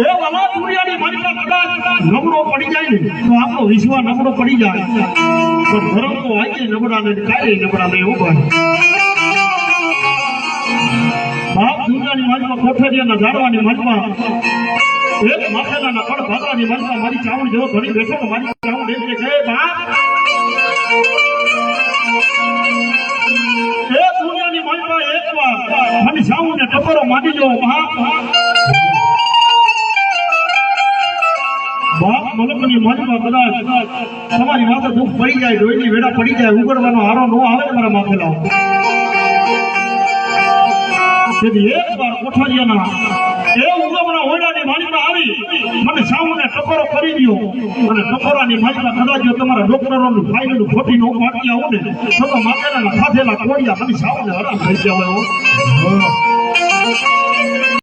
એ વાલા પડી જાય ને, તો આપણો વિશ્વાસ નબળો પડી જાય. પણ ધર્મ ઝાડવાની માલિકા એક માથેલાના કડ ભાગવાની માલિકા મારી ચાવણ જેવો ધણી બેઠો મારી ચાવણ એટલે છે મને સાઉને ટપરો મારી જો બાપ મલકની માલિકા કદાચ તમારી માથે દુઃખ પડી જાય ડોયની વેડા પડી જાય, ઉગડવાનો હારો નો આવે ને મારા માથે લાવો તેથી એક વાર એ ઉગમણા ઓરડાની માલિકા આવી મને સાઉને ટપરો કરી દ્યો અને ટપરાની માલિકા કદાચ તમારા ડોક્ટરોનું ફાઇલનું ખોટી નો પાટી હોય ને તો માથેલા ખાધેલા કોડિયા મને સાઉને હરામ.